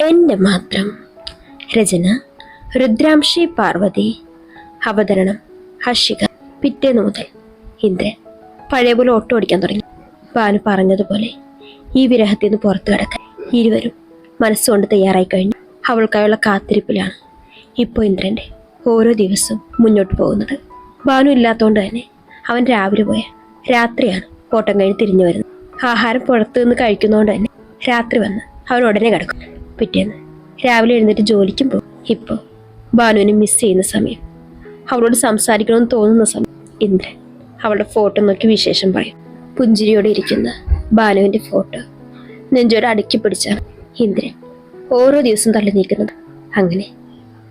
എന്റെ മാത്രം. രചന രുദ്രാംശി പാർവതി. അവതരണം ഹർഷിക. പിറ്റേന്ന് മുതൽ ഇന്ദ്രൻ. പഴയ പോലെ ഓട്ടോ ഓടിക്കാൻ തുടങ്ങി. ബാനു പറഞ്ഞതുപോലെ ഈ വിരഹത്തിൽ നിന്ന് പുറത്തു കിടക്കാൻ ഇരുവരും മനസ്സുകൊണ്ട് തയ്യാറായി കഴിഞ്ഞു. അവൾക്കായുള്ള കാത്തിരിപ്പിലാണ് ഇപ്പോൾ ഇന്ദ്രന്റെ ഓരോ ദിവസവും മുന്നോട്ട് പോകുന്നത്. ബാനു ഇല്ലാത്തതുകൊണ്ട് തന്നെ അവൻ രാവിലെ പോയ രാത്രിയാണ് ഓട്ടം കഴിഞ്ഞ് തിരിഞ്ഞു വരുന്നത്. ആഹാരം പുറത്തു നിന്ന് കഴിക്കുന്നതുകൊണ്ട് തന്നെ രാത്രി വന്ന് അവൻ ഉടനെ കിടക്കും. പിറ്റേന്ന് രാവിലെ എഴുന്നേറ്റ് ജോലിക്കും പോകും ഇപ്പോൾ ബാനുവിനെ മിസ് ചെയ്യുന്ന സമയം. അവളോട് സംസാരിക്കണമെന്ന് തോന്നുന്ന സമയം. ഇന്ദ്രൻ അവളുടെ ഫോട്ടോ നോക്കി വിശേഷം പറയും. പുഞ്ചിരിയോടെ ഇരിക്കുന്ന ബാലുവിന്റെ ഫോട്ടോ നെഞ്ചോട് അടുക്കി പിടിച്ചാണ് ഇന്ദ്രൻ ഓരോ ദിവസം തള്ളി നീക്കുന്നത്. അങ്ങനെ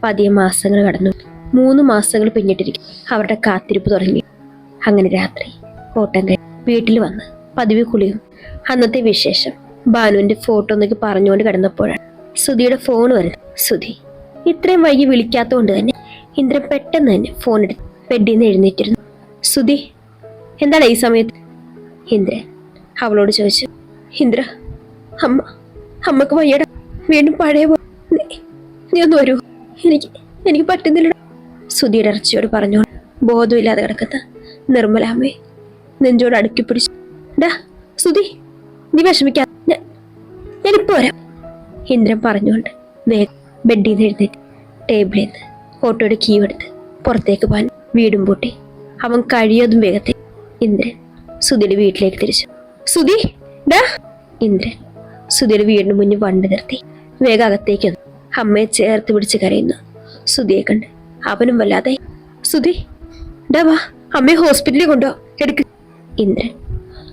പതിയെ മാസങ്ങൾ കടന്നു. മൂന്ന് മാസങ്ങൾ പിന്നിട്ടിരിക്കും. അവരുടെ കാത്തിരിപ്പ് തുടങ്ങി. അങ്ങനെ രാത്രി ഓട്ടം കഴിഞ്ഞ് വീട്ടിൽ വന്ന് പതിവ് കുളിയും. അന്നത്തെ വിശേഷം ബാനുവിന്റെ ഫോട്ടോ നോക്കി പറഞ്ഞുകൊണ്ട് കിടന്നപ്പോഴാണ് സുധിയുടെ ഫോൺ വരുന്നത് സുധി ഇത്രയും വൈകി വിളിക്കാത്തതുകൊണ്ട് തന്നെ ഇന്ദ്രൻ പെട്ടെന്ന് തന്നെ ഫോൺ എടുത്ത് ബെഡിൽ നിന്ന് എഴുന്നേറ്റിരുന്നു. സുധി എന്താണ് ഈ സമയത്ത്? ഇന്ദ്രൻ അവളോട് ചോദിച്ചു. ഇന്ദ്ര അമ്മ അമ്മയ്ക്ക് വയ്യട. വീണ്ടും പഴയ പോലെ നീ- ഒന്ന് വരൂ. എനിക്ക് എനിക്ക് പറ്റുന്നില്ല സുധിയുടെ ഇറച്ചിയോട് പറഞ്ഞു ബോധമില്ലാതെ കിടക്കുന്ന നിർമ്മലാമ്മയെ നെഞ്ചോട് അടുക്കി പിടിച്ചു. ഡാ സുധി നീ വിഷമിക്കാ. ഞാനിപ്പോ വരാം. ഇന്ദ്രൻ പറഞ്ഞുകൊണ്ട് വേഗം ബെഡിൽ നിന്ന് എഴുന്നേറ്റ് ടേബിളിൽ നിന്ന് ഓട്ടോയുടെ കീ എടുത്ത് പുറത്തേക്ക് പോകാൻ വീടും പൂട്ടി. അവൻ കഴിയതും വേഗത്തിൽ ഇന്ദ്രൻ സുധിയുടെ വീട്ടിലേക്ക് തിരിച്ചു. സുധി ഡാ. ഇന്ദ്രൻ സുധിയുടെ വീടിന് മുന്നിൽ വണ്ടി നിർത്തി വേഗം അകത്തേക്ക് വന്നു. അമ്മയെ ചേർത്ത് പിടിച്ച് കരയുന്നു. സുധിയെ കണ്ട് അവനും വല്ലാതെ സുധി ഡാ വാ. അമ്മയെ ഹോസ്പിറ്റലിൽ കൊണ്ടോ? എടുക്ക്. ഇന്ദ്രൻ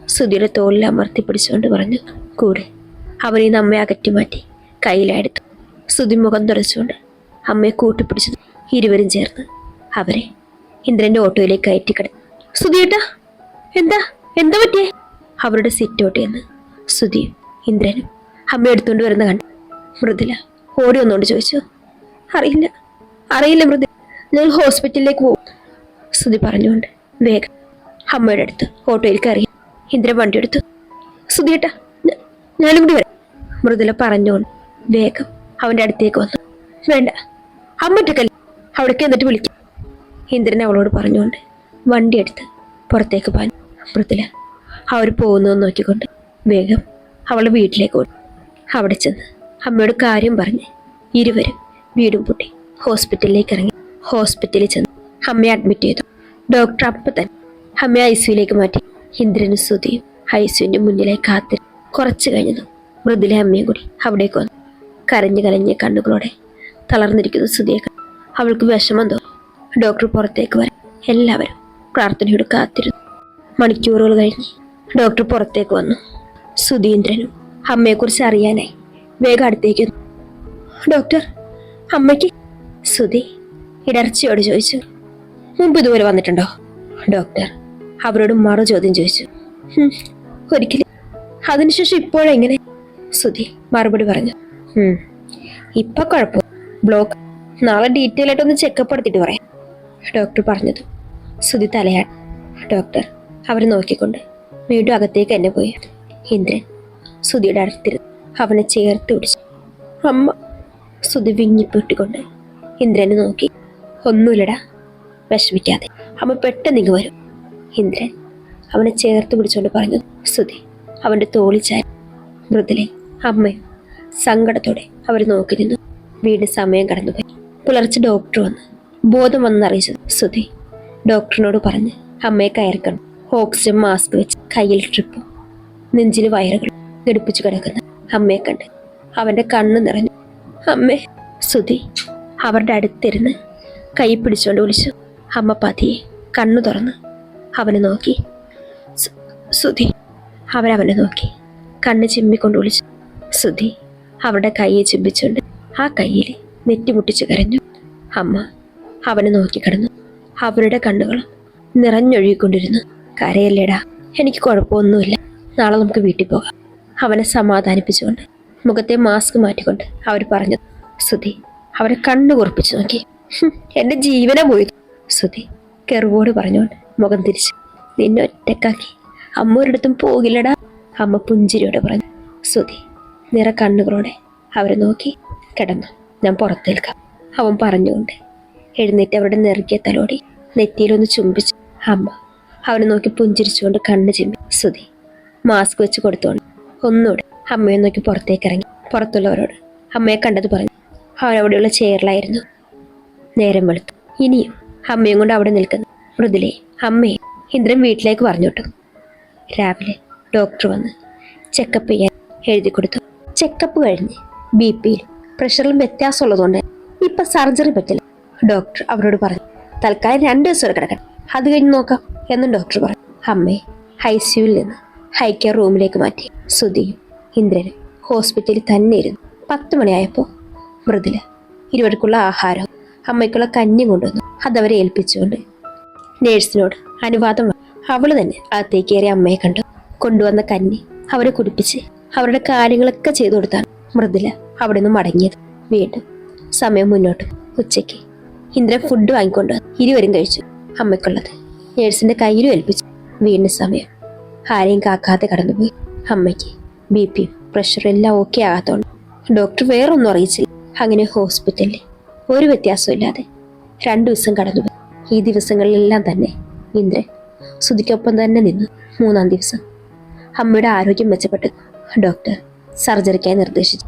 സുധിയുടെ തോളിൽ അമർത്തി പിടിച്ചുകൊണ്ട് പറഞ്ഞു കൂടെ. അവനീ അമ്മയെ അകറ്റി മാറ്റി. കയ്യിലെടുത്തു. സുതിമുഖം തുടച്ചുകൊണ്ട് അമ്മയെ കൂട്ടിപ്പിടിച്ചു ഇരുവരും ചേർന്ന് അവരെ ഇന്ദ്രന്റെ ഓട്ടോയിലേക്ക് കയറ്റി കിടന്നു സുധിയേട്ടാ എന്താ എന്താ പറ്റിയേ? അവരുടെ സീറ്റ് ഓട്ടിയെന്ന് സുധിയും ഇന്ദ്രനും അമ്മ എടുത്തുകൊണ്ട് വരുന്ന കണ്ടു മൃദുല ഓടി ഒന്നുകൊണ്ട് ചോദിച്ചു അറിയില്ല അറിയില്ല മൃദു ഞങ്ങൾ ഹോസ്പിറ്റലിലേക്ക് പോകും. സുധി പറഞ്ഞുകൊണ്ട് വേഗം അമ്മയുടെ അടുത്ത് ഓട്ടോയിൽ കയറി ഇന്ദ്രൻ വണ്ടി എടുത്തു സുധിയേട്ടാ ഞാനും കൂടി വരാം. മൃദുല പറഞ്ഞുകൊണ്ട് വേഗം അവന്റെ അടുത്തേക്ക് വന്നു. വേണ്ട അമ്മറ്റക്കല്ല അവിടേക്ക് എന്നിട്ട് വിളിക്കും. ഇന്ദ്രൻ അവളോട് പറഞ്ഞുകൊണ്ട് വണ്ടി എടുത്ത് പുറത്തേക്ക് പോകാൻ അപ്പുറത്തിൽ അവർ പോകുന്നതെന്ന് നോക്കിക്കൊണ്ട് വേഗം അവളെ വീട്ടിലേക്ക് ഓടി. അവിടെ ചെന്ന് അമ്മയോട് കാര്യം പറഞ്ഞ് ഇരുവരും വീടും പൂട്ടി ഹോസ്പിറ്റലിലേക്ക് ഇറങ്ങി. ഹോസ്പിറ്റലിൽ ചെന്ന് അമ്മയെ അഡ്മിറ്റ് ചെയ്തു. ഡോക്ടർ അപ്പം തന്നെ അമ്മയെ ഐ സിയുലേക്ക് മാറ്റി. ഇന്ദ്രനും ശ്രുതിയും ഐ സിയുവിന്റെ മുന്നിലായി കാത്തി കുറച്ച് കഴിഞ്ഞതും മൃദുല അമ്മയും കൂടി അവിടേക്ക് വന്നു. കരഞ്ഞു കരഞ്ഞ കണ്ണുകളോടെ തളർന്നിരിക്കുന്ന സുധിയെ അവൾക്ക് വിഷമം തോന്നി ഡോക്ടർ പുറത്തേക്ക് വരാൻ എല്ലാവരും പ്രാർത്ഥനയോട് കാത്തിരുന്നു. മണിക്കൂറുകൾ കഴിഞ്ഞ് ഡോക്ടർ പുറത്തേക്ക് വന്നു. സുധീന്ദ്രനും അമ്മയെക്കുറിച്ച് അറിയാനായി വേഗം അടുത്തേക്ക് ഡോക്ടർ അമ്മയ്ക്ക്? സുധി ഇടർച്ചയോട് ചോദിച്ചു. മുമ്പ് ഇതുപോലെ വന്നിട്ടുണ്ടോ? ഡോക്ടർ അവരോട് മറു ചോദ്യം ചോദിച്ചു. "ഹും, ഒരിക്കലും. അതിനുശേഷം ഇപ്പോഴെങ്ങനെ? സുധി മറുപടി പറഞ്ഞു. "ഉം, ഇപ്പൊ കുഴപ്പം. ബ്ലോക്ക്. നാളെ ഡീറ്റെയിൽ ആയിട്ട് ഒന്ന് ചെക്കപ്പ് എടുത്തിട്ട് പറയാം. ഡോക്ടർ പറഞ്ഞത്. സുധി തലയാട്ടി ഡോക്ടർ അവരെ നോക്കിക്കൊണ്ട് വീണ്ടും അകത്തേക്ക് എന്നെ പോയി. ഇന്ദ്രൻ സുധിയുടെ അടുത്തിരുന്നു. അവനെ ചേർത്ത് പിടിച്ചു. അമ്മ സുധി വിങ്ങിപ്പൊട്ടിക്കൊണ്ട് ഇന്ദ്രനെ നോക്കി. ഒന്നുമില്ലടാ വിഷമിക്കാതെ. അമ്മ പെട്ടെന്ന് ഇങ്ങ് വരും. ഇന്ദ്രൻ അവനെ ചേർത്ത് പിടിച്ചുകൊണ്ട് പറഞ്ഞു സുധി അവന്റെ തോളിച്ചായി മൃദുലെ അമ്മയും? സങ്കടത്തോടെ അവർ നോക്കി നിന്നു. വീട് സമയം കടന്നുപോയി. പുലർച്ചെ ഡോക്ടർ വന്ന് ബോധം വന്നറിയിച്ചു സുധി. ഡോക്ടറിനോട് പറഞ്ഞ് അമ്മയെ കയറിക്കണം ഓക്സിജൻ മാസ്ക് വെച്ച് കയ്യിൽ ട്രിപ്പ് നെഞ്ചിൽ വയറുകൾ ഘടിപ്പിച്ചു കിടക്കുന്ന. അമ്മയെ കണ്ട് അവന്റെ കണ്ണ് നിറഞ്ഞു. അമ്മേ സുധി അവരുടെ അടുത്തിരുന്ന് കൈ പിടിച്ചുകൊണ്ട് വിളിച്ചു. അമ്മ പതിയെ കണ്ണു തുറന്ന് അവനെ നോക്കി. "സു- സുധി അവരവനെ നോക്കി. കണ്ണ് ചിമ്മിക്കൊണ്ട് വിളിച്ചു. സുധി അവരുടെ കൈയെ ചുംബിച്ചുകൊണ്ട് ആ കയ്യിൽ നെറ്റിമുട്ടിച്ചു കരഞ്ഞു. അമ്മ അവനെ നോക്കിക്കിടന്നു അവരുടെ കണ്ണുകളും നിറഞ്ഞൊഴുകിക്കൊണ്ടിരുന്നു. കരയല്ലേടാ എനിക്ക് കുഴപ്പമൊന്നുമില്ല. നാളെ നമുക്ക് വീട്ടിൽ പോകാം. അവനെ സമാധാനിപ്പിച്ചുകൊണ്ട് മുഖത്തെ മാസ്ക് മാറ്റിക്കൊണ്ട് അവർ പറഞ്ഞു സുധി അവരെ കണ്ണു കുറിപ്പിച്ചു നോക്കി. എന്റെ ജീവനെ പോയി സുധി കെറുവോട് പറഞ്ഞുകൊണ്ട് മുഖം തിരിച്ചു. നിന്നെ ഒറ്റക്കാക്കി അമ്മ ഒരിടത്തും പോകില്ലടാ. അമ്മ പുഞ്ചിരിയോടെ പറഞ്ഞു സുധി നിറ കണ്ണുകളോടെ അവരെ നോക്കി കിടന്നു. ഞാൻ പുറത്തേൽക്കാം അവൻ പറഞ്ഞുകൊണ്ട് എഴുന്നേറ്റ് അവരുടെ നെറുകിയ തലോടി നെറ്റിയിലൊന്ന് ചുംബിച്ചു. അമ്മ അവനെ നോക്കി പുഞ്ചിരിച്ചുകൊണ്ട് കണ്ണ് ചിമ്മി സ്തുതി മാസ്ക് വെച്ച് കൊടുത്തോണ്ട് ഒന്നുകൂടെ അമ്മയെ നോക്കി പുറത്തേക്ക് ഇറങ്ങി. പുറത്തുള്ളവരോട് അമ്മയെ കണ്ടത് പറഞ്ഞു. അവരവിടെയുള്ള ചെയറിലായിരുന്നു. നേരം വെളുത്തു. ഇനിയും അമ്മയും കൊണ്ട് അവിടെ നിൽക്കുന്നു. മൃദുലെ അമ്മയെ ഇന്ദ്രൻ വീട്ടിലേക്ക് പറഞ്ഞുവിട്ടു രാവിലെ ഡോക്ടർ വന്ന് ചെക്കപ്പ് ചെയ്യാൻ എഴുതി കൊടുത്തു. ചെക്കപ്പ് കഴിഞ്ഞ് ബി പിയിലും പ്രഷറിലും വ്യത്യാസമുള്ളതുകൊണ്ട് ഇപ്പം സർജറി പറ്റില്ല. ഡോക്ടർ അവരോട് പറഞ്ഞു തൽക്കാലം രണ്ട് ദിവസം വരെ കിടക്കണം. അത് കഴിഞ്ഞ് നോക്കാം എന്നും ഡോക്ടർ പറഞ്ഞു. അമ്മയെ ഐ സിയുവിൽ നിന്ന് ഹൈ കെയർ റൂമിലേക്ക് മാറ്റി സുധിയും ഇന്ദ്രനും ഹോസ്പിറ്റലിൽ തന്നെ ഇരുന്നു. പത്ത് മണിയായപ്പോൾ മൃദുല ഇരുവർക്കുള്ള ആഹാരവും അമ്മയ്ക്കുള്ള കഞ്ഞി കൊണ്ടുവന്നു. അതവരെ ഏൽപ്പിച്ചുകൊണ്ട് നേഴ്സിനോട് അനുവാദം. അവൾ തന്നെ അകത്തേക്ക് കയറി അമ്മയെ കണ്ടു. കൊണ്ടുവന്ന കഞ്ഞി അവരെ കുടിപ്പിച്ച് അവരുടെ കാര്യങ്ങളൊക്കെ ചെയ്തു കൊടുത്താണ് മൃദുല അവിടെ നിന്ന് മടങ്ങിയത്. വീണ്ടും സമയം മുന്നോട്ട്. ഉച്ചയ്ക്ക്. ഇന്ദ്രൻ ഫുഡ് വാങ്ങിക്കൊണ്ട്. ഇരുവരും കഴിച്ചു. അമ്മയ്ക്കുള്ളത്. നേഴ്സിന്റെ കയ്യിലും ഏൽപ്പിച്ചു. വീണ്ടും സമയം. ആരെയും കാക്കാതെ കടന്നുപോയി. അമ്മയ്ക്ക് ബി പിയും പ്രഷറും എല്ലാം ഓക്കെ ആകാത്തോണ്ട്. ഡോക്ടർ വേറൊന്നും അറിയിച്ചില്ല. അങ്ങനെ ഹോസ്പിറ്റലിൽ ഒരു വ്യത്യാസമില്ലാതെ രണ്ടു ദിവസം കടന്നുപോയി. ഈ ദിവസങ്ങളിലെല്ലാം തന്നെ ഇന്ദ്രൻ സുധിക്കൊപ്പം തന്നെ നിന്നു മൂന്നാം ദിവസം അമ്മയുടെ ആരോഗ്യം മെച്ചപ്പെട്ടു. ഡോക്ടർ സർജറിക്കായി നിർദ്ദേശിച്ചു.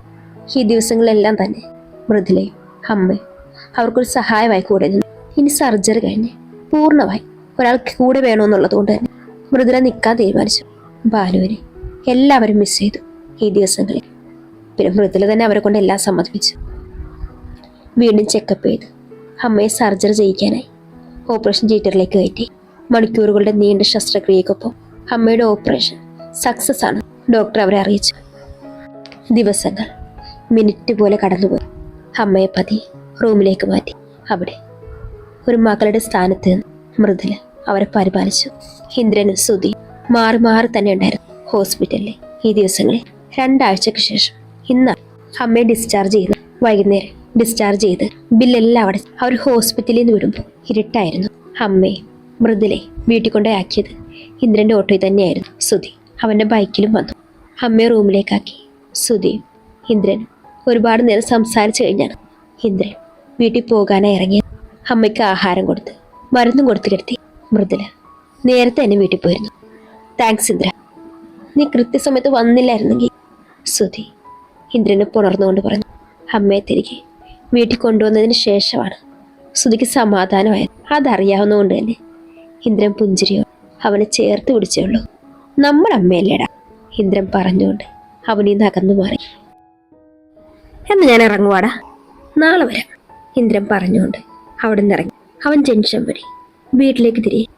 ഈ ദിവസങ്ങളെല്ലാം തന്നെ മൃദുലയും അമ്മയും അവർക്കൊരു സഹായമായി കൂടെ നിന്നു. ഇനി സർജറി കഴിഞ്ഞ് പൂർണമായി ഒരാൾക്ക് കൂടെ വേണമെന്നുള്ളത് കൊണ്ട് തന്നെ മൃദുല നിൽക്കാൻ തീരുമാനിച്ചു. ബാലുവിനെ എല്ലാവരും മിസ് ചെയ്തു ഈ ദിവസങ്ങളിൽ. പിന്നെ മൃദുല തന്നെ അവരെ കൊണ്ട് എല്ലാം സമ്മതിപ്പിച്ചു. വീണ്ടും ചെക്കപ്പ് ചെയ്ത്. അമ്മയെ സർജറി ചെയ്യിക്കാനായി ഓപ്പറേഷൻ തിയേറ്ററിലേക്ക് കയറ്റി. മണിക്കൂറുകളുടെ നീണ്ട ശസ്ത്രക്രിയക്കൊപ്പം അമ്മയുടെ ഓപ്പറേഷൻ സക്സസ് ആണ്. ഡോക്ടർ അവരെ അറിയിച്ചു. ദിവസങ്ങൾ മിനിറ്റ് പോലെ കടന്നുപോയി. അമ്മയെ പതി റൂമിലേക്ക് മാറ്റി. അവിടെ ഒരു മകളുടെ സ്ഥാനത്ത് മൃദുല അവരെ പരിപാലിച്ചു. ഇന്ദ്രനും സുധി മാറി മാറി തന്നെ ഉണ്ടായിരുന്നു ഹോസ്പിറ്റലിൽ. ഈ ദിവസങ്ങളിൽ രണ്ടാഴ്ചക്ക് ശേഷം ഇന്ന് അമ്മയെ ഡിസ്ചാർജ് ചെയ്ത് വൈകുന്നേരം ഡിസ്ചാർജ് ചെയ്ത് ബില്ലെല്ലാം അവിടെ അവർ ഹോസ്പിറ്റലിൽ നിന്ന് വിടുമ്പോൾ ഇരുട്ടായിരുന്നു. അമ്മയെ മൃദുലെ വീട്ടിൽ കൊണ്ടാക്കിയത് ഇന്ദ്രന്റെ ഓട്ടോയിൽ തന്നെയായിരുന്നു സുധി. അവന്റെ ബൈക്കിലും വന്നു. അമ്മയെ റൂമിലേക്കാക്കി. സുധീം ഇന്ദ്രൻ ഒരുപാട് നേരം സംസാരിച്ചു കഴിഞ്ഞാണ്. ഇന്ദ്രൻ വീട്ടിൽ പോകാനായി ഇറങ്ങി. അമ്മയ്ക്ക് ആഹാരം കൊടുത്ത് മരുന്നും കൊടുത്തു കിടത്തി. മൃദുല നേരത്തെ തന്നെ വീട്ടിൽ പോയിരുന്നു. താങ്ക്സ് ഇന്ദ്ര. നീ കൃത്യസമയത്ത് വന്നില്ലായിരുന്നെങ്കിൽ സുധി ഇന്ദ്രനെ പുണർന്നുകൊണ്ട് പറഞ്ഞു. അമ്മയെ തിരികെ വീട്ടിൽ കൊണ്ടുവന്നതിന് ശേഷമാണ് സുധിക്ക് സമാധാനമായത്. അതറിയാവുന്നതുകൊണ്ട് തന്നെ ഇന്ദ്രൻ പുഞ്ചിരിയോ അവനെ ചേർത്ത് പിടിച്ചേ ഉള്ളൂ. നമ്മുടെ അമ്മയല്ലേടാ ഇന്ദ്രൻ പറഞ്ഞുകൊണ്ട് അവനീന്ന് അകന്നു മാറി. എന്ന് ഞാൻ ഇറങ്ങുവാടാ. നാളെ വരാം ഇന്ദ്രൻ പറഞ്ഞുകൊണ്ട് അവിടെ നിന്ന് ഇറങ്ങി. അവൻ ജംഗ്ഷൻ വഴി വീട്ടിലേക്ക് തിരികെ.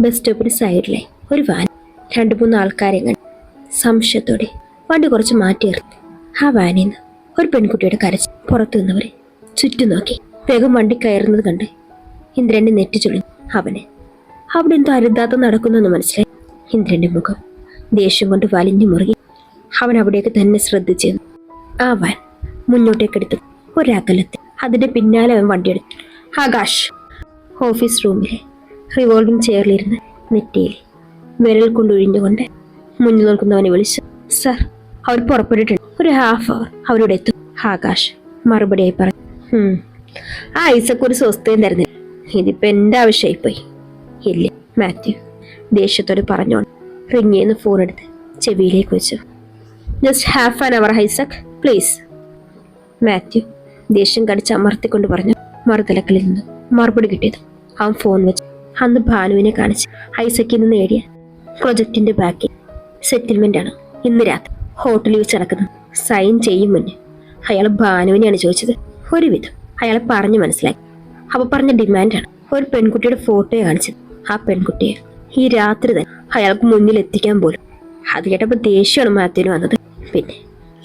ബസ് സ്റ്റോപ്പിന് സൈഡിലെ ഒരു വാൻ. രണ്ട് മൂന്ന് ആൾക്കാരെ സംശയത്തോടെ വണ്ടി കുറച്ച് മാറ്റി നിർത്തി. ആ വാനിൽ നിന്ന് ഒരു പെൺകുട്ടിയുടെ കരച്ച് പുറത്തു നിന്നവർ ചുറ്റും നോക്കി. വേഗം വണ്ടി കയറുന്നത് കണ്ട് ഇന്ദ്രനെ നെറ്റിച്ചൊളി അവന് അവിടെ എന്തോ അരുതാത്ത നടക്കുന്നെന്ന് മനസ്സിലായി. ഇന്ദ്രന്റെ മുഖം ദേഷ്യം കൊണ്ട് വലിഞ്ഞു മുറുകി. അവൻ അവിടേക്ക് തന്നെ ശ്രദ്ധിച്ചു ആ വാൻ മുന്നോട്ടേക്കെടുത്തു ഒരകലത്തിൽ അതിന്റെ പിന്നാലെ അവൻ വണ്ടിയെടുത്തു ആകാശ് ഓഫീസ് റൂമിലെ റിവോൾവിംഗ് ചെയറിലിരുന്ന് നെറ്റിയിൽ വിരൽ കൊണ്ടൊഴിഞ്ഞുകൊണ്ട് മുന്നിൽ നിൽക്കുന്നവനെ വിളിച്ചു. സർ അവർ പുറപ്പെട്ടിട്ടുണ്ട്. ഒരു ഹാഫ് അവർ അവരോട് എത്തും. ആകാശ് മറുപടിയായി പറഞ്ഞു. "ഹും, ആ ഐസക്ക് ഒരു സ്വസ്ഥയും തരുന്നില്ല. ഇതിപ്പോ എന്റെ ആവശ്യമായിപ്പോയി. ഇല്ലേ മാത്യു? ദേഷ്യത്തോട് പറഞ്ഞോണ്ട് റിങ്ങിന്ന് ഫോൺ എടുത്ത് ചെവിയിലേക്ക് വെച്ചു. ജസ്റ്റ് ഹാഫ് ആൻ അവർ ഹൈസക് പ്ലീസ് മാത്യു ദേഷ്യം കടിച്ച് അമർത്തിക്കൊണ്ട് പറഞ്ഞു മറുതലക്കിൽ നിന്ന് മറുപടി കിട്ടിയത് അവൻ ഫോൺ വെച്ച് അന്ന് ഭാനുവിനെ കാണിച്ച് ഐസക്കിൽ നിന്ന് നേടിയ പ്രൊജക്ടിന്റെ ബാക്കി സെറ്റിൽമെന്റ് ആണ്. ഇന്ന് രാത്രി ഹോട്ടലിൽ വെച്ച് നടക്കുന്നത് സൈൻ ചെയ്യും മുന്നേ അയാൾ ഭാനുവിനെയാണ് ചോദിച്ചത്. ഒരുവിധം അയാളെ പറഞ്ഞു മനസ്സിലായി അവ പറഞ്ഞ ഡിമാൻഡാണ് ഒരു പെൺകുട്ടിയുടെ ഫോട്ടോയെ കാണിച്ചത് ആ പെൺകുട്ടിയെ. ഈ രാത്രി തന്നെ അയാൾക്ക് മുന്നിൽ എത്തിക്കാൻ പോലും. അത് കേട്ടപ്പോൾ ദേഷ്യമാണ് മാത്യുവിന് വന്നത്. പിന്നെ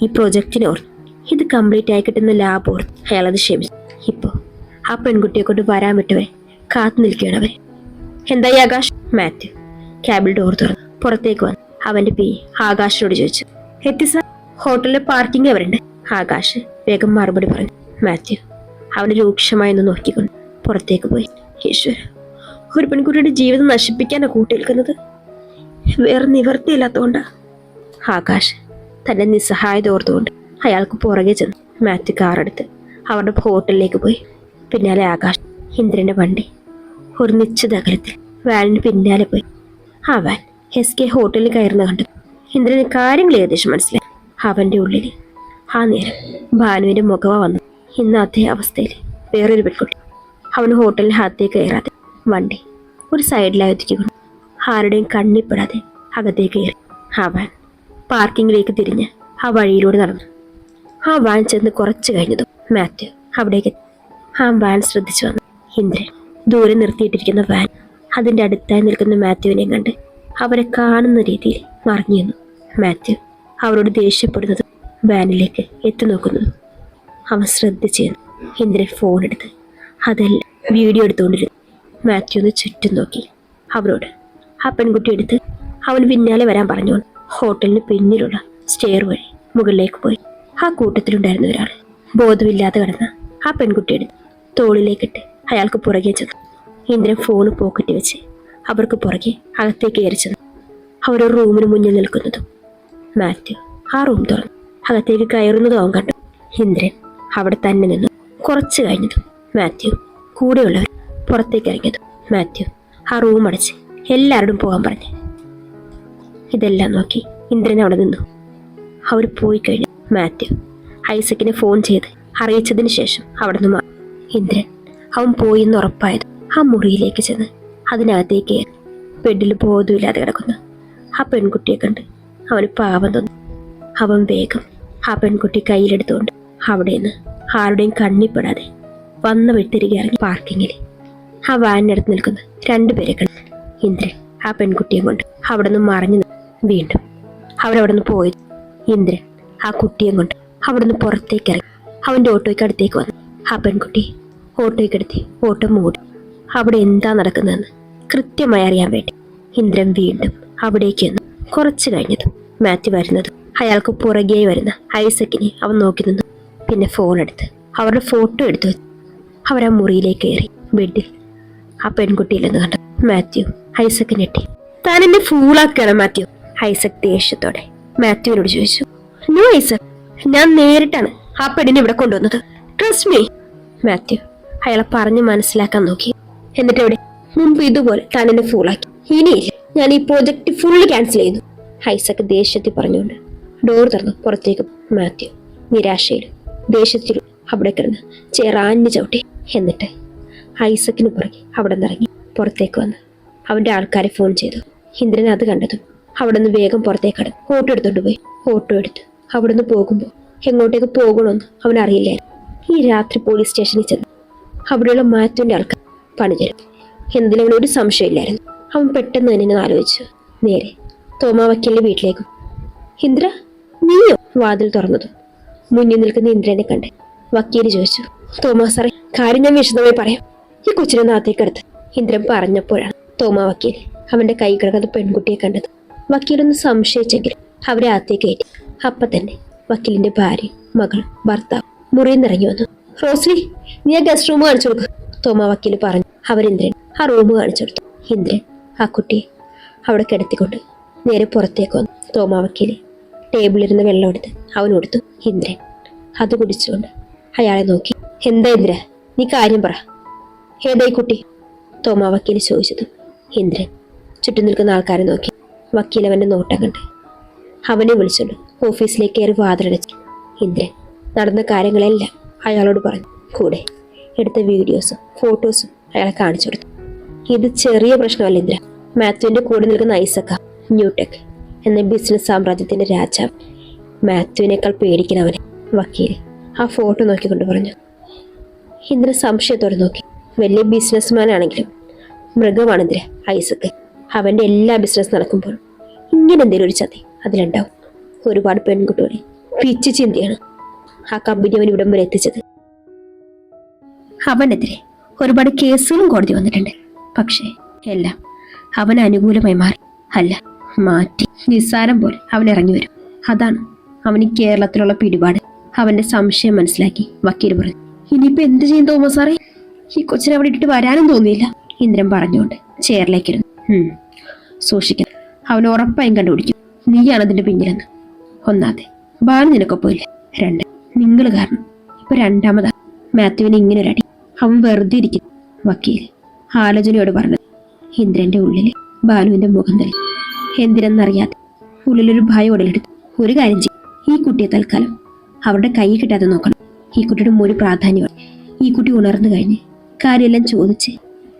ഈ പ്രൊജക്റ്റിനെ ഓർത്ത് ഇത് കംപ്ലീറ്റ് ആയി കിട്ടുന്ന ലാബ് ഓർത്ത് അയാളത് ക്ഷമിച്ചു. ഇപ്പോൾ ആ പെൺകുട്ടിയെ കൊണ്ട് വരാൻ വിട്ടവരെ കാത്തു നിൽക്കുകയാണ് അവരെ. എന്തായി ആകാശ്? മാത്യു ക്യാബിൽ ഡോർ തുറന്നു. പുറത്തേക്ക് വന്നു. അവന്റെ പി ആകാശിനോട് ചോദിച്ചു. എത്തി സാർ. ഹോട്ടലിലെ പാർക്കിംഗ് എവരുണ്ട് ആകാശ് വേഗം മറുപടി പറഞ്ഞു. മാത്യു അവനെ രൂക്ഷമായി ഒന്ന് നോക്കിക്കൊണ്ട് പുറത്തേക്ക് പോയി. ഈശ്വര. ഒരു പെൺകുട്ടിയുടെ ജീവിതം നശിപ്പിക്കാനാണ് കൂട്ടിയേൽക്കുന്നത്? വേറെ നിവർത്തിയില്ലാത്തതുകൊണ്ടാ. ആകാശ് തന്റെ നിസ്സഹായത ഓർത്തുകൊണ്ട് അയാൾക്ക് പുറകെ ചെന്ന് മാത്യു കാറെടുത്ത് അവരുടെ ഹോട്ടലിലേക്ക് പോയി. പിന്നാലെ ആകാശ് ഇന്ദ്രന്റെ വണ്ടി ഒരു നിശ്ചിത അകലത്തിൽ വാനിന് പിന്നാലെ പോയി. ആ വാൻ എസ് കെ ഹോട്ടലിൽ കയറുന്ന കണ്ടു. ഇന്ദ്രന് കാര്യങ്ങൾ ഏകദേശം മനസ്സിലായി. അവന്റെ ഉള്ളിൽ ആ നേരം ഭാനുവിന്റെ മുഖവ വന്നു ഇന്നത്തെ അവസ്ഥയിൽ വേറൊരു പെൺകുട്ടി. അവൻ ഹോട്ടലിന് അകത്തേക്ക് കയറാതെ വണ്ടി. ഒരു സൈഡിലായി ആരുടെയും കണ്ണിപ്പെടാതെ അകത്തേക്ക് കയറി. ആ വാൻ പാർക്കിങ്ങിലേക്ക് തിരിഞ്ഞ് ആ വഴിയിലൂടെ നടന്നു. ആ വാൻ ചെന്ന് കുറച്ച് കഴിഞ്ഞതും മാത്യു അവിടേക്ക്. ആ വാൻ ശ്രദ്ധിച്ചു വന്നു. ഇന്ദ്രൻ ദൂരെ നിർത്തിയിട്ടിരിക്കുന്ന വാൻ അതിന്റെ അടുത്തായി നിൽക്കുന്ന മാത്യുവിനെ കണ്ട് അവരെ കാണുന്ന രീതിയിൽ മറിഞ്ഞു നിന്നു. മാത്യു അവരോട് ദേഷ്യപ്പെടുന്നതും വാനിലേക്ക് എത്തി നോക്കുന്നതും അവൻ ശ്രദ്ധിച്ചു ഇന്ദ്രൻ ഫോൺ എടുത്ത് അതെല്ലാം വീഡിയോ എടുത്തുകൊണ്ടിരുന്നു. മാത്യു ഒന്ന് ചുറ്റും നോക്കി. അവരോട് ആ പെൺകുട്ടി എടുത്ത് അവൻ പിന്നാലെ വരാൻ പറഞ്ഞു ഹോട്ടലിന് പിന്നിലുള്ള സ്റ്റെയർ വഴി മുകളിലേക്ക് പോയി. ആ കൂട്ടത്തിലുണ്ടായിരുന്ന ഒരാൾ ബോധമില്ലാതെ കിടന്ന ആ പെൺകുട്ടി എടുത്ത് തോളിലേക്കിട്ട് അയാൾക്ക് പുറകെ ചെന്നു. ഇന്ദ്രൻ ഫോൺ പോക്കറ്റ് വെച്ച് അവർക്ക് പുറകെ അകത്തേക്ക് കയറി ചെന്നു. അവരൊരു റൂമിന് മുന്നിൽ നിൽക്കുന്നതും മാത്യു ആ റൂം തുറന്നു അകത്തേക്ക് കയറുന്നതും അവൻ കണ്ടു. ഇന്ദ്രൻ അവിടെ തന്നെ നിന്നു. കുറച്ച് കഴിഞ്ഞതും മാത്യു കൂടെയുള്ളവർ പുറത്തേക്ക് ഇറങ്ങിയത്. മാത്യു ആ റൂം അടച്ച് എല്ലാവരോടും പോകാൻ പറഞ്ഞു. ഇതെല്ലാം നോക്കി ഇന്ദ്രൻ അവിടെ നിന്നു. അവർ പോയി കഴിഞ്ഞു. മാത്യു ഐസക്കിനെ ഫോൺ ചെയ്ത് അറിയിച്ചതിന് ശേഷം അവിടെ നിന്ന് മാറി. ഇന്ദ്രൻ അവൻ പോയി എന്ന് ഉറപ്പായത് ആ മുറിയിലേക്ക് ചെന്ന് അതിനകത്തേക്ക് ബെഡിൽ ബോധമില്ലാതെ കിടക്കുന്നു. ആ പെൺകുട്ടിയെ കണ്ട് അവന് പാവം തോന്നി. അവൻ വേഗം ആ പെൺകുട്ടി കയ്യിലെടുത്തുകൊണ്ട് അവിടെ നിന്ന് ആരുടെയും കണ്ണിപ്പെടാതെ വന്ന ഇറങ്ങി പാർക്കിങ്ങിൽ ആ വാനിനടുത്ത് നിൽക്കുന്ന. രണ്ടുപേരെ കണ്ടു. ഇന്ദ്രൻ ആ പെൺകുട്ടിയെ കൊണ്ട് അവിടെ നിന്ന് മറഞ്ഞു. വീണ്ടും അവരവിടെ നിന്ന് പോയി. ഇന്ദ്രൻ ആ കുട്ടിയെ കൊണ്ട് അവിടെ നിന്ന് പുറത്തേക്ക് ഇറങ്ങി. അവന്റെ ഓട്ടോയ്ക്ക് അടുത്തേക്ക് വന്നു. ആ പെൺകുട്ടി ഓട്ടോയ്ക്ക് അടുത്ത് ഓട്ടോ മൂടി. അവിടെ എന്താ നടക്കുന്നതെന്ന് കൃത്യമായി അറിയാൻ വേണ്ടി ഇന്ദ്രൻ വീണ്ടും അവിടേക്ക് വന്നു കുറച്ച് കഴിഞ്ഞതും മാത്യു വരുന്നതും അയാൾക്ക് പുറകെ വരുന്ന ഐസക്കിനെ അവൻ നോക്കി നിന്നു. പിന്നെ ഫോൺ എടുത്ത് അവരുടെ ഫോട്ടോ എടുത്തു അവരാ മുറിയിലേക്ക് കയറി. ബെഡിൽ ആ പെൺകുട്ടിയില്ലെന്ന് കണ്ടു. മാത്യു ഹൈസക്ക് ഞെട്ടി. താൻ എന്നെ ഫൂളാക്കുകയാണ് മാത്യു. ഹൈസക് ദേഷ്യത്തോടെ മാത്യുവിനോട് ചോദിച്ചു നോ ഐസക് ഞാൻ നേരിട്ടാണ് ആ പെണ്ണിനെ ഇവിടെ കൊണ്ടുവന്നത്. ട്രസ്റ്റ് മീ മാത്യു അയാളെ പറഞ്ഞ് മനസ്സിലാക്കാൻ നോക്കി. എന്നിട്ട് എവിടെ മുമ്പ് ഇതുപോലെ താൻ എന്നെ ഫൂളാക്കി ഇനിയില്ല ഞാൻ ഈ പ്രോജക്റ്റ് ഫുള്ള് ക്യാൻസൽ ചെയ്യുന്നു ഹൈസക് ദേഷ്യത്തിൽ പറഞ്ഞുകൊണ്ട് ഡോർ തുറന്നു പുറത്തേക്ക് മാത്യു നിരാശയിലും ദേഷ്യത്തിലും അവിടെ കിടന്ന് ചേറാഞ്ഞു ചവിട്ടി. എന്നിട്ട് ഐസക്കിന് പുറകെ അവിടെ നിന്നിറങ്ങി പുറത്തേക്ക് വന്ന് അവന്റെ ആൾക്കാരെ ഫോൺ ചെയ്തു. ഇന്ദ്രൻ അത് കണ്ടതും അവിടെ നിന്ന് വേഗം പുറത്തേക്ക് കടന്നു. ഓട്ടോ എടുത്തോണ്ട് പോയി. ഓട്ടോ എടുത്ത് അവിടെ നിന്ന് പോകുമ്പോൾ എങ്ങോട്ടേക്ക് പോകണമെന്ന് അവൻ അറിയില്ലായിരുന്നു. ഈ രാത്രി പോലീസ് സ്റ്റേഷനിൽ ചെന്ന് അവിടെയുള്ള മാറ്റുവിന്റെ ആൾക്കാർ പണിതരും എന്തിനും ഒരു സംശയമില്ലായിരുന്നു അവൻ പെട്ടെന്ന് തന്നെ ആലോചിച്ചു. നേരെ തോമാ വക്കീലിന്റെ വീട്ടിലേക്കും ഇന്ദ്ര നീയോ? വാതിൽ തുറന്നതും മുന്നിൽ നിൽക്കുന്ന ഇന്ദ്രനെ കണ്ട് വക്കീൽ ചോദിച്ചു തോമാ സാറേ കാര്യം ഞാൻ വിശദമായി പറയാം. ഈ കൊച്ചിനെ നാത്തേക്കടുത്ത് ഇന്ദ്രൻ പറഞ്ഞപ്പോഴാണ് തോമ വക്കീൽ അവന്റെ കൈ കിടക്കുന്ന പെൺകുട്ടിയെ കണ്ടത്. വക്കീലൊന്ന് സംശയിച്ചെങ്കിലും അവരെ ആത്തേ കയറ്റി. അപ്പൊ തന്നെ വക്കീലിന്റെ ഭാര്യ മകൾ ഭർത്താവ് മുറിയിൽ നിറങ്ങി വന്നു. റോസ്ലി നീ ആ ഗസ്റ്റ് റൂം കാണിച്ചു കൊടുക്കും. തോമാ വക്കീൽ പറഞ്ഞു. അവരിന്ദ്രൻ ആ റൂം കാണിച്ചു കൊടുത്തു. ഇന്ദ്രൻ ആ കുട്ടിയെ അവിടെ കിടത്തിക്കൊണ്ട് നേരെ പുറത്തേക്ക് വന്നു. തോമാ വക്കീൽ ടേബിളിരുന്ന് വെള്ളം എടുത്ത് അവൻ കൊടുത്തു. ഇന്ദ്രൻ അത് കുടിച്ചുകൊണ്ട് അയാളെ നോക്കി. എന്താ ഇന്ദ്ര? നീ കാര്യം പറ. ഏതായി കുട്ടി. തോമാ വക്കീൽ ചോദിച്ചതും. ഇന്ദ്രൻ ചുറ്റും നിൽക്കുന്ന ആൾക്കാരെ നോക്കി. വക്കീൽ അവന്റെ നോട്ടം കണ്ട്. അവനെ വിളിച്ചുണ്ട് ഓഫീസിലേക്ക് കയറി വാതിലടച്ചു. ഇന്ദ്രൻ നടന്ന കാര്യങ്ങളെല്ലാം അയാളോട് പറഞ്ഞു. കൂടെ എടുത്ത വീഡിയോസും ഫോട്ടോസും അയാളെ കാണിച്ചു കൊടുത്തു. ഇത് ചെറിയ പ്രശ്നമല്ല ഇന്ദ്ര മാത്യുവിന്റെ കൂടെ നിൽക്കുന്ന ഐസക്ക ന്യൂടെക് എന്ന ബിസിനസ് സാമ്രാജ്യത്തിന്റെ രാജാവ്. മാത്യുവിനേക്കാൾ പേടിക്കുന്നവനെ വക്കീൽ ആ ഫോട്ടോ നോക്കിക്കൊണ്ട് പറഞ്ഞു. ഇന്ദ്രൻ സംശയത്തോടെ നോക്കി. വലിയ ബിസിനസ്മാൻ ആണെങ്കിലും മൃഗമാണ് ഇന്ദ്ര ഐസക്ക്. അവന്റെ എല്ലാ ബിസിനസ് നടക്കുമ്പോൾ ഇങ്ങനെ എന്തെങ്കിലും ഒരു ചതി അതിലുണ്ടാവും. ഒരുപാട് പെൺകുട്ടികളെ പിച്ച് ചിന്തയാണ് ആ കമ്പനി അവൻ ഇവിടം വരെ എത്തിച്ചത്. അവനെതിരെ ഒരുപാട് കേസുകളും കോടതി വന്നിട്ടുണ്ട്. പക്ഷേ എല്ലാം അവൻ അനുകൂലമായി മാറി. അല്ല മാറ്റി. നിസ്സാരം പോലെ അവൻ ഇറങ്ങി വരും. അതാണ് അവന് കേരളത്തിലുള്ള പിടിപാട്. അവന്റെ സംശയം മനസ്സിലാക്കി വക്കീൽ പറഞ്ഞു. ഇനിയിപ്പോ എന്ത് ചെയ്യും തോമസ് സാറേ? ഈ കൊച്ചിനെ അവിടെ ഇട്ടിട്ട് വരാനും തോന്നിയില്ല. ഇന്ദ്രൻ പറഞ്ഞുകൊണ്ട് ചെയറിലേക്കിരുന്നു സൂക്ഷിക്കണം. അവൻ ഉറപ്പായും കണ്ടുപിടിക്കും. നീയാണ് അതിന്റെ പിന്നിലെന്ന്. ഒന്നാതെ ബാലു നിനക്കൊപ്പമില്ല രണ്ട് നിങ്ങൾ കാരണം. ഇപ്പൊ രണ്ടാമതാ. മാത്യുവിന് ഇങ്ങനെ ഒരു അടി. അവൻ വെറുതെ ഇരിക്കുന്നു. വക്കീൽ ആലോചനയോട് പറഞ്ഞത്. ഇന്ദ്രന്റെ ഉള്ളിൽ ബാലുവിന്റെ മുഖം തള്ളി എന്തിനെന്നറിയാതെ ഉള്ളിലൊരു ഭയം ഉടലെടുത്തു. ഒരു കാര്യം ചെയ്യും. ഈ കുട്ടിയെ തൽക്കാലം അവരുടെ കൈ കിട്ടാതെ നോക്കണം. ഈ കുട്ടിയുടെ ഒരു പ്രാധാന്യമാണ്. ഈ കുട്ടി ഉണർന്നു കഴിഞ്ഞ് കാര്യമെല്ലാം ചോദിച്ച്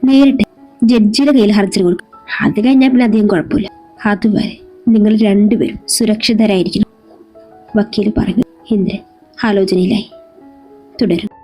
നേരിട്ട് ജഡ്ജിയുടെ കയ്യിൽ ഹർജി കൊടുക്കും. അത് കഴിഞ്ഞാൽ പിന്നെ അധികം കുഴപ്പമില്ല. അതുവരെ നിങ്ങൾ രണ്ടുപേരും സുരക്ഷിതരായിരിക്കണം. വക്കീൽ പറഞ്ഞു ഇന്ദ്രൻ ആലോചനയിലായി. തുടരും.